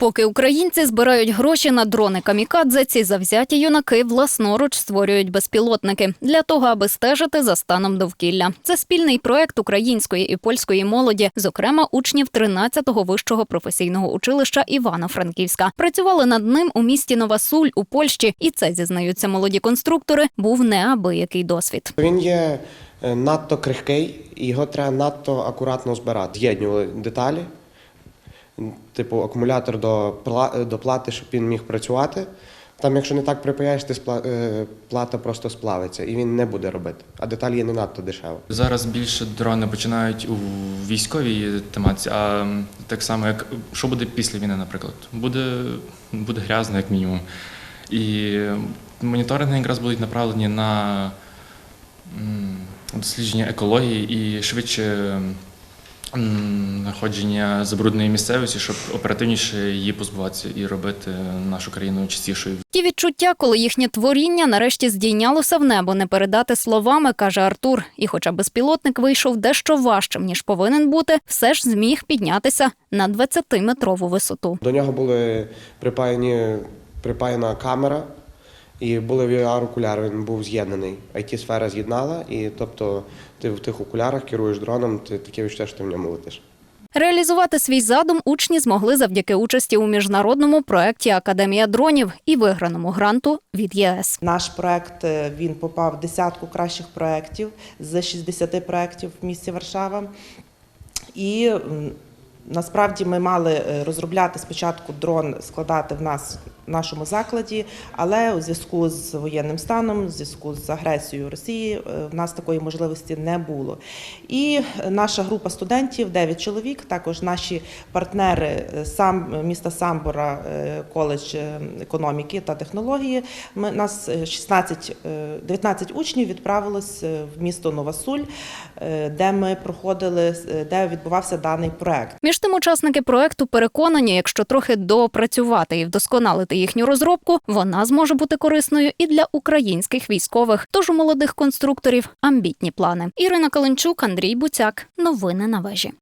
Поки українці збирають гроші на дрони камікадзе, ці завзяті юнаки власноруч створюють безпілотники для того, аби стежити за станом довкілля. Це спільний проект української і польської молоді, зокрема учнів 13-го вищого професійного училища Івано-Франківська. Працювали над ним у місті Новасуль у Польщі, і це зізнаються молоді конструктори. Був неабиякий досвід. Він є е, надто крихкий, його треба надто акуратно збирати. З'єднювали деталі, типу акумулятор до, до плати, щоб він міг працювати. Там, якщо не так припаяєш, ти спла- е, плата просто сплавиться і він не буде робити. А деталь є не надто дешева. Зараз більше дрони починають у військовій тематиці, а так само, як що буде після війни, наприклад, буде, буде грязно, як мінімум. І моніторинги якраз будуть направлені на дослідження екології і швидше знаходження забрудненої місцевості, щоб оперативніше її позбуватися і робити нашу країну чистішою. Ті відчуття, коли їхнє творіння нарешті здійнялося в небо, не передати словами, каже Артур. І хоча безпілотник вийшов дещо важчим, ніж повинен бути, все ж зміг піднятися на 20-метрову висоту. До нього були припаяні, припаяна камера і були VR-окуляри, він був з'єднаний. IT-сфера з'єднала, і тобто ти в тих окулярах керуєш дроном, ти таке відчуття, що ти в ньому летиш. Реалізувати свій задум учні змогли завдяки участі у міжнародному проєкті Академія дронів і виграному гранту від ЄС. Наш проект е, він попав в десятку кращих проєктів з 60 проєктів в місті Варшава. І насправді ми мали е, розробляти спочатку дрон, складати в нас нашому закладі, але у зв'язку з воєнним станом, у зв'язку з агресією Росії, е, в нас такої можливості не було. І наша група студентів, 9 чоловік, також наші партнери е, сам міста Самбора, е, коледж економіки та технології. Ми нас е, 16, е, 19 учнів відправилось в місто Новасуль, де ми проходили, де відбувався даний проект. Між тим, учасники проекту переконані, якщо трохи доопрацювати і вдосконалити їхню розробку, вона зможе бути корисною і для українських військових. Тож у молодих конструкторів амбітні плани. Ірина Каленчук, Андрій Буцяк. Новини на вежі.